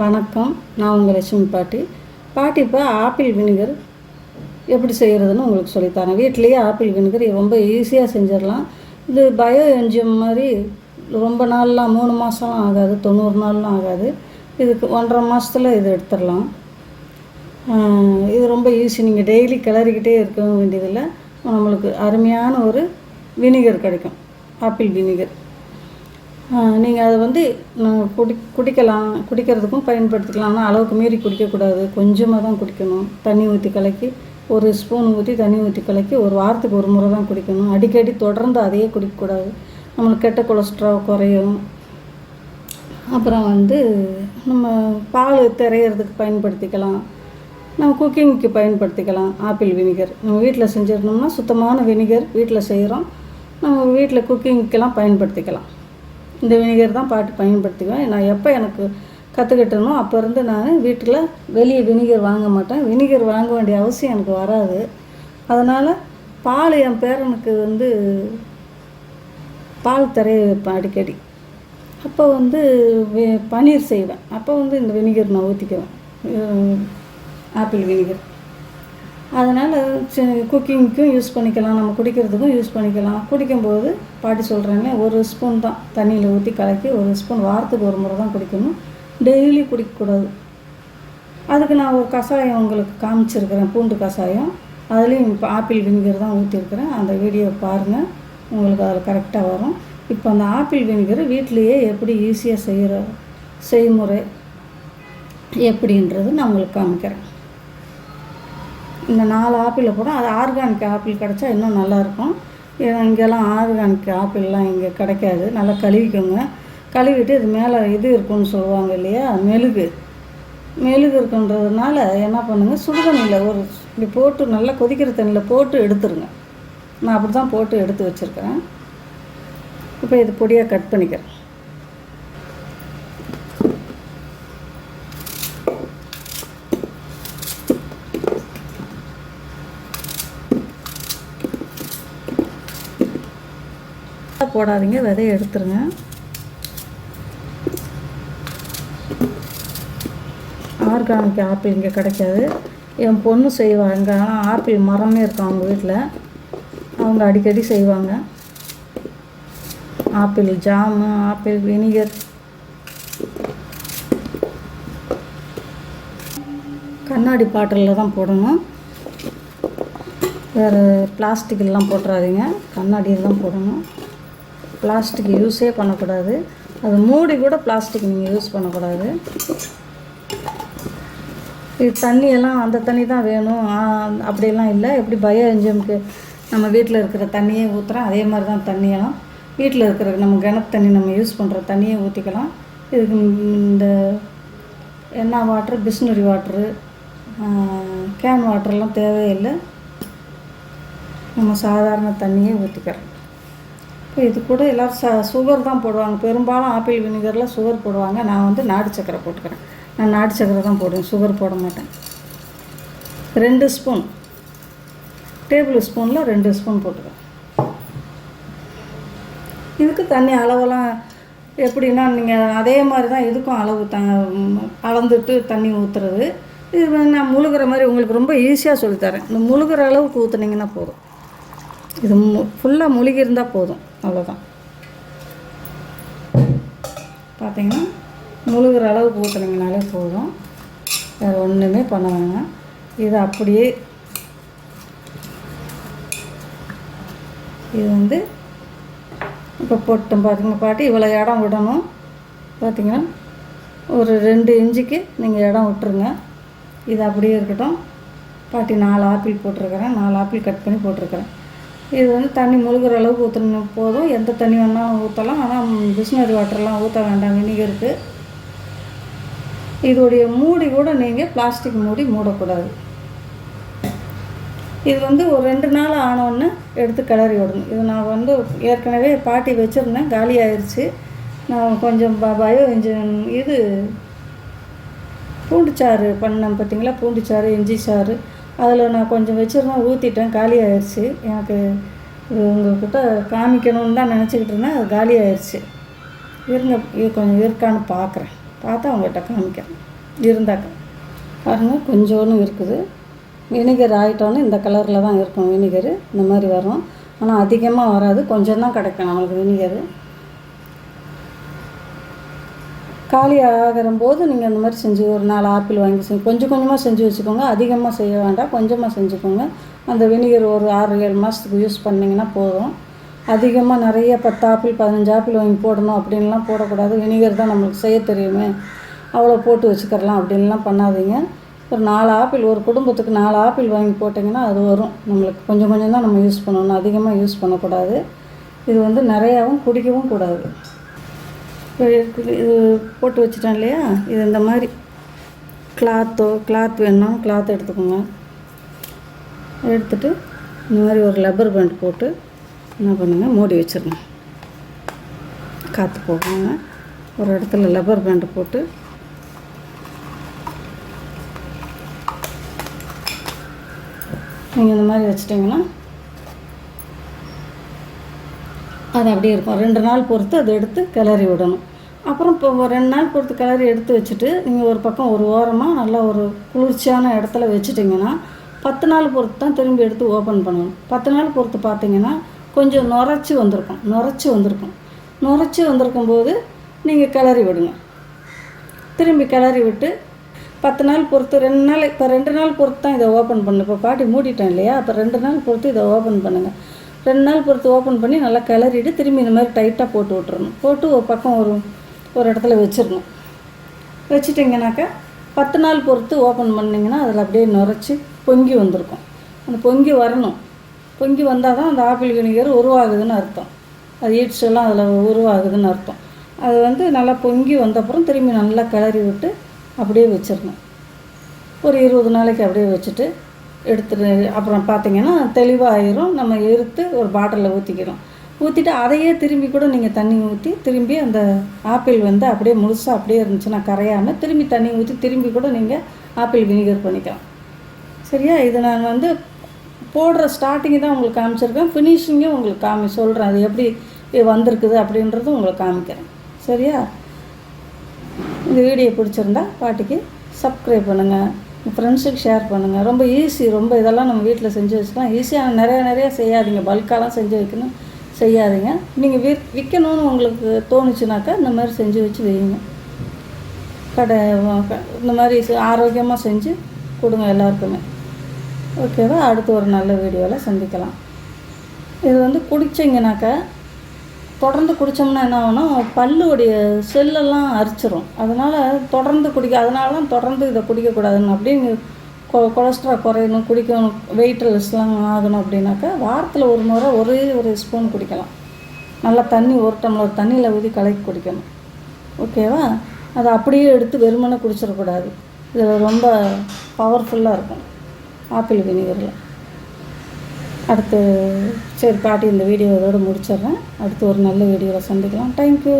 வணக்கம். நான் உங்கள் லட்சுமி பாட்டி. பாட்டி இப்போ ஆப்பிள் வினிகர் எப்படி செய்கிறதுன்னு உங்களுக்கு சொல்லித்தரேன். வீட்லேயே ஆப்பிள் வினிகர் ரொம்ப ஈஸியாக செஞ்சிடலாம். இது பயோ என்ஜிஎம் மாதிரி ரொம்ப நாள்லாம் மூணு மாதம்லாம் ஆகாது தொண்ணூறு நாள்லாம் ஆகாது. இதுக்கு ஒன்றரை மாதத்தில் இது எடுத்துடலாம். இது ரொம்ப ஈஸி நீங்கள் டெய்லி கிளறிக்கிட்டே இருக்க வேண்டியதில்லை. நம்மளுக்கு அருமையான ஒரு வினிகர் கிடைக்கும். Apple vinegar. நீங்கள் அதை வந்து நான் குடி குடிக்கலாம் குடிக்கிறதுக்கும் பயன்படுத்திக்கலாம் ஆனால் அளவுக்கு மீறி குடிக்கக்கூடாது. கொஞ்சமாக தான் குடிக்கணும். தண்ணி ஊற்றி கலக்கி ஒரு ஸ்பூன் ஊற்றி தண்ணி ஊற்றி கலக்கி ஒரு வாரத்துக்கு ஒரு முறை தான் குடிக்கணும். அடிக்கடி தொடர்ந்து அதையே குடிக்கக்கூடாது. நம்மளுக்கு கெட்ட கொலஸ்ட்ரால் குறையும். அப்புறம் வந்து நம்ம பால் திரையிறதுக்கு பயன்படுத்திக்கலாம். நம்ம குக்கிங்க்கு பயன்படுத்திக்கலாம். Apple vinegar. நம்ம வீட்டில் செஞ்சிடணும்னா சுத்தமான வினிகர் வீட்டில் செய்கிறோம். நம்ம வீட்டில் குக்கிங்க்கெல்லாம் பயன்படுத்திக்கலாம். இந்த வினிகர் தான் பாட்டு பயன்படுத்திக்குவேன் நான் எப்போ எனக்கு கற்றுக்கிட்டனோ அப்போ இருந்து நான் வீட்டில் வெளியே வினிகர் வாங்க மாட்டேன். வினிகர் வாங்க வேண்டிய அவசியம் எனக்கு வராது. அதனால் பால் என் பேரனுக்கு வந்து பால் தரைய வைப்பேன் அடிக்கடி. அப்போ வந்து பன்னீர் செய்வேன். அப்போ வந்து இந்த வினிகர் நான் ஊற்றிக்குவேன் ஆப்பிள் வினிகர். அதனால் குக்கிங்க்கும் யூஸ் பண்ணிக்கலாம் நம்ம குடிக்கிறதுக்கும் யூஸ் பண்ணிக்கலாம். குடிக்கும்போது பாட்டி சொல்கிறாங்க ஒரு ஸ்பூன் தான் தண்ணியில் ஊற்றி கலக்கி ஒரு ஸ்பூன் வாரத்துக்கு ஒரு முறை தான் குடிக்கணும். டெய்லி குடிக்கக்கூடாது. அதுக்கு நான் ஒரு கஷாயம் உங்களுக்கு காமிச்சிருக்கிறேன் பூண்டு கஷாயம் அதுலேயும் இப்போ ஆப்பிள் வினிகர் தான் ஊற்றிருக்கிறேன் அந்த வீடியோ பாருங்கள் உங்களுக்கு அதில் கரெக்டாக வரும். இப்போ அந்த ஆப்பிள் வினிகர் வீட்டிலையே எப்படி ஈஸியாக செய்கிற செய்முறை எப்படின்றது நான் உங்களுக்கு காமிக்கிறேன். இந்த நாலு ஆப்பிளை கூட அது ஆர்கானிக் ஆப்பிள் கிடச்சா இன்னும் நல்லாயிருக்கும். ஏன்னா இங்கெல்லாம் ஆர்கானிக் ஆப்பிள்லாம் இங்கே கிடைக்காது. நல்லா கழுவிக்கோங்க. கழுவிட்டு இது மேலே இது இருக்குன்னு சொல்லுவாங்க இல்லையா? மெழுகு. மெழுகு இருக்குன்றதுனால என்ன பண்ணுங்கள் சுடுதண்ணியில் ஒரு இப்படி போட்டு நல்லா கொதிக்கிற தண்ணியில் போட்டு எடுத்துருங்க. நான் அப்படி தான் போட்டு எடுத்து வச்சுருக்கேன் இப்போ இது பொடியாக கட் பண்ணிக்கிறேன். போடாதீங்க விதைய எடுத்துருங்க. ஆர்கானிக் ஆப்பிள் இங்கே கிடைக்காது. என் பொண்ணு செய்வாங்க. ஆனால் ஆப்பிள் மரமே இருக்கும் அவங்க வீட்டில் அவங்க அடிக்கடி செய்வாங்க. Apple jam apple vinegar. கண்ணாடி பாட்டிலில் தான் போடணும். வேறு பிளாஸ்டிக்கெல்லாம் போட்டுறாதீங்க. கண்ணாடியில் தான் போடணும். பிளாஸ்டிக் யூஸே பண்ணக்கூடாது. அது மூடி கூட பிளாஸ்டிக் நீங்கள் யூஸ் பண்ணக்கூடாது. இது தண்ணியெல்லாம் அந்த தண்ணி தான் வேணும். ஆ, அப்படியெல்லாம் இல்லை. எப்படி பயோ என்ஜிஎம்க்கு நம்ம வீட்டில் இருக்கிற தண்ணியே ஊற்றுறோம் அதே மாதிரி தான் தண்ணியெல்லாம் வீட்டில் இருக்கிற நம்ம கிணத்து தண்ணி நம்ம யூஸ் பண்ணுற தண்ணியை ஊற்றிக்கலாம் இதுக்கு இந்த எண்ணெய் வாட்ரு பிஸ்னரி வாட்ரு கேன் வாட்டர்லாம் தேவையில்லை. நம்ம சாதாரண தண்ணியே ஊற்றிக்கிறோம் இது கூட எல்லோரும் ச சுகர் தான் போடுவாங்க. பெரும்பாலும் ஆப்பிள் வினிகரில் சுகர் போடுவாங்க. நான் வந்து நாட்டு சக்கரை போட்டுக்கிறேன். நான் நாட்டு சக்கரை தான் போடுவேன். சுகர் போட மாட்டேன். ரெண்டு ஸ்பூன் டேபிள் ஸ்பூனில் ரெண்டு ஸ்பூன் போட்டுக்கிறேன். இதுக்கு தண்ணி அளவெல்லாம் எப்படின்னா நீங்கள் அதே மாதிரி தான் இதுக்கும் அளவு த அளந்துட்டு தண்ணி ஊற்றுறது இது நான் முழுகிற மாதிரி உங்களுக்கு ரொம்ப ஈஸியாக சொல்லித்தரேன். இந்த முழுகிற அளவுக்கு ஊற்றுனீங்கன்னா போதும். இது மு ஃபுல்லாக முழுகி இருந்தால் போதும் அவ்வளோதான் பார்த்தீங்கன்னா முழுகிற அளவுக்கு ஊற்றுனீங்கனாலே போதும். வேறு ஒன்றுமே பண்ண வேணாம். இது அப்படியே இது வந்து இப்போ போட்டோம் பார்த்தீங்கன்னா பாட்டி? இவ்வளோ இடம் விடணும். பார்த்தீங்கன்னா ஒரு ரெண்டு இன்ச்சுக்கு நீங்கள் இடம் விட்டுருங்க. இது அப்படியே இருக்கட்டும். பாட்டி நாலு ஆப்பிள் போட்டிருக்கிறேன். நாலு ஆப்பிள் கட் பண்ணி போட்டிருக்கிறேன். இது வந்து தண்ணி முழுகிற அளவுக்கு ஊற்றணும் போதும் எந்த தண்ணி வேணாலும் ஊற்றலாம் ஆனால் பிஸ்னரி வாட்டர்லாம் ஊற்ற வேண்டாம். வினிகருக்கு இதோடைய மூடி கூட நீங்கள் பிளாஸ்டிக் மூடி மூடக்கூடாது. இது வந்து ஒரு ரெண்டு நாள் ஆனோன்னு எடுத்து கிளறி விடணும். இது நான் வந்து ஏற்கனவே பாட்டி வச்சுருந்தேன். காலி ஆயிடுச்சு நான் கொஞ்சம் ப பயோ இன்ஜின் இது பூண்டுச்சாறு பண்ணேன் பார்த்தீங்களா? பூண்டுச்சாறு இஞ்சி சாறு அதில் நான் கொஞ்சம் வச்சுருந்தேன் ஊற்றிட்டேன் காலி ஆயிடுச்சு எனக்கு இது உங்கள்கிட்ட காமிக்கணும்னு தான் நினச்சிக்கிட்டு இருந்தேன் அது காலி ஆயிடுச்சு இருங்க இது கொஞ்சம் இருக்கான்னு பார்க்குறேன். பார்த்தா அவங்ககிட்ட காமிக்கிறேன். இருந்தாக்கா. பாருங்கள் கொஞ்சோன்னு இருக்குது. வினிகர் ஆகிட்டோன்னு இந்த கலரில் தான் இருக்கும் வினிகர். இந்த மாதிரி வரும். ஆனால் அதிகமாக வராது. கொஞ்சம் தான் கிடைக்கும் நம்மளுக்கு வினிகர். காலி ஆகிற போது நீங்கள் அந்த மாதிரி செஞ்சு ஒரு நாலு ஆப்பிள் வாங்கி செஞ்சு கொஞ்சம் கொஞ்சமாக செஞ்சு வச்சுக்கோங்க. அதிகமாக செய்ய வேண்டாம். கொஞ்சமாக செஞ்சுக்கோங்க. அந்த வினிகர் ஒரு ஆறு ஏழு மாதத்துக்கு யூஸ் பண்ணிங்கன்னா போதும். அதிகமாக நிறைய பத்து ஆப்பிள் பதினஞ்சு ஆப்பிள் வாங்கி போடணும் அப்படின்லாம் போடக்கூடாது. வினிகர் தான் நம்மளுக்கு செய்ய தெரியுமே. அவ்வளோ போட்டு வச்சுக்கிறலாம் அப்படின்லாம் பண்ணாதீங்க. ஒரு நாலு ஆப்பிள் ஒரு குடும்பத்துக்கு நாலு ஆப்பிள் வாங்கி போட்டிங்கன்னா அது வரும். நம்மளுக்கு கொஞ்சம் கொஞ்சம் தான் நம்ம யூஸ் பண்ணணும். அதிகமாக யூஸ் பண்ணக்கூடாது. இது வந்து நிறையாவும் குடிக்கவும் கூடாது. இது போட்டு வச்சுட்டேன் இல்லையா? இது இந்த மாதிரி. கிளாத்தோ கிளாத் வேணும்னா கிளாத் எடுத்துக்கோங்க. எடுத்துட்டு இந்த மாதிரி ஒரு லப்பர் பேண்ட் போட்டு என்ன பண்ணுங்கள் மூடி வச்சிருங்க. காற்று போகாம ஒரு இடத்துல லப்பர் பேண்ட் போட்டு நீங்கள் இந்த மாதிரி வச்சிட்டிங்கன்னா அது அப்படியே இருக்கும். ரெண்டு நாள் பொறுத்து அதை எடுத்து கிளறி விடணும். அப்புறம் இப்போ ஒரு ரெண்டு நாள் பொறுத்து கிளறி எடுத்து வச்சுட்டு நீங்கள் ஒரு பக்கம் ஒரு ஓரமாக நல்லா ஒரு குளிர்ச்சியான இடத்துல வச்சுட்டிங்கன்னா பத்து நாள் பொறுத்து தான் திரும்பி எடுத்து ஓப்பன் பண்ணணும். பத்து நாள் பொறுத்து பார்த்தீங்கன்னா கொஞ்சம் நுரைச்சி வந்திருக்கும். நுரைச்சி வந்திருக்கும். நுரைச்சி வந்திருக்கும் போது நீங்கள் கிளறி விடுங்க. திரும்பி கிளறி விட்டு பத்து நாள் பொறுத்து ரெண்டு நாள் இப்போ ரெண்டு நாள் பொறுத்து தான் இதை ஓப்பன் பண்ணு இப்போ பாட்டி மூடிட்டேன் இல்லையா? அப்போ ரெண்டு நாள் பொறுத்து இதை ஓப்பன் பண்ணுங்கள் ரெண்டு நாள் பொறுத்து ஓப்பன் பண்ணி நல்லா கிளறிட்டு திரும்பி இந்த மாதிரி டைட்டாக போட்டு விட்டுறணும். போட்டு ஒரு பக்கம் ஒரு ஒரு இடத்துல வச்சிடணும். வச்சுட்டிங்கனாக்கா பத்து நாள் பொறுத்து ஓப்பன் பண்ணிங்கன்னா அதில் அப்படியே நுரைச்சி பொங்கி வந்திருக்கும். அந்த பொங்கி வரணும். பொங்கி வந்தால் தான் அந்த ஆப்பிள் வினிகர் உருவாகுதுன்னு அர்த்தம். அது ஈட்ஸ் எல்லாம் அதில் உருவாகுதுன்னு அர்த்தம். அது வந்து நல்லா பொங்கி வந்தப்புறம் திரும்பி நல்லா கிளறி விட்டு அப்படியே வச்சிடணும். ஒரு இருபது நாளைக்கு அப்படியே வச்சுட்டு எடுத்துட்டு அப்புறம் பார்த்தீங்கன்னா தெளிவாயிரும். நம்ம எடுத்து ஒரு பாட்டிலில் ஊற்றிக்கிறோம் ஊற்றிட்டு அதையே திரும்பி கூட நீங்கள் தண்ணி ஊற்றி திரும்பி அந்த ஆப்பிள் வந்து அப்படியே முழுசாக அப்படியே இருந்துச்சுன்னா கரையாமல் திரும்பி தண்ணி ஊற்றி திரும்பி கூட நீங்கள் ஆப்பிள் வினிகர் பண்ணிக்கலாம். சரியா? இது நான் வந்து போடுற ஸ்டார்டிங்கு தான் உங்களுக்கு காமிச்சிருக்கேன். ஃபினிஷிங்கும் உங்களுக்கு காமி சொல்கிறேன் அது எப்படி வந்திருக்குது அப்படின்றதும் உங்களுக்கு காமிக்கிறேன். சரியா? இந்த வீடியோ பிடிச்சிருந்தா பாட்டிக்கு சப்ஸ்கிரைப் பண்ணுங்கள் ஃப்ரெண்ட்ஸுக்கு ஷேர் பண்ணுங்கள் ரொம்ப ஈஸி ரொம்ப இதெல்லாம் நம்ம வீட்டில் செஞ்சு வச்சுக்கலாம். ஈஸியாக நிறையா நிறையா செய்யாதீங்க. பல்காலாம் செஞ்சு வைக்கணும். செய்யாதீங்க. நீங்கள் வி விற்கணும்னு உங்களுக்கு தோணுச்சுனாக்கா இந்த மாதிரி செஞ்சு வச்சு வைங்க. கடை இந்த மாதிரி ஆரோக்கியமாக செஞ்சு கொடுங்க எல்லாருக்குமே. ஓகேவா? அடுத்து ஒரு நல்ல வீடியோவில் சந்திக்கலாம். இது வந்து குடிச்சிங்கனாக்கா தொடர்ந்து குடித்தோம்னா என்ன ஆகும்னா பல்லுடைய செல்லெல்லாம் அரிச்சிரும். அதனால் தொடர்ந்து குடிக்க அதனால தான் தொடர்ந்து இதை குடிக்கக்கூடாதுன்னு அப்படின்னு கொ கொலஸ்ட்ரால் குறையணும் குடிக்கணும் வெயிட் லெஸ்லாம் ஆகணும் அப்படின்னாக்கா வாரத்தில் ஒரு முறை ஒரே ஒரு ஸ்பூன் குடிக்கலாம். நல்லா தண்ணி ஒரு டம்ளர் தண்ணியில் ஊற்றி கலக்கி குடிக்கணும். ஓகேவா? அதை அப்படியே எடுத்து வெறுமனை குடிச்சிடக்கூடாது. இதில் ரொம்ப பவர்ஃபுல்லாக இருக்கும். ஆப்பிள் வினிகரில். அடுத்து சரி பாட்டி இந்த வீடியோவோடு முடிச்சிடுறேன். அடுத்து ஒரு நல்ல வீடியோவில் சந்திக்கலாம். தேங்க்யூ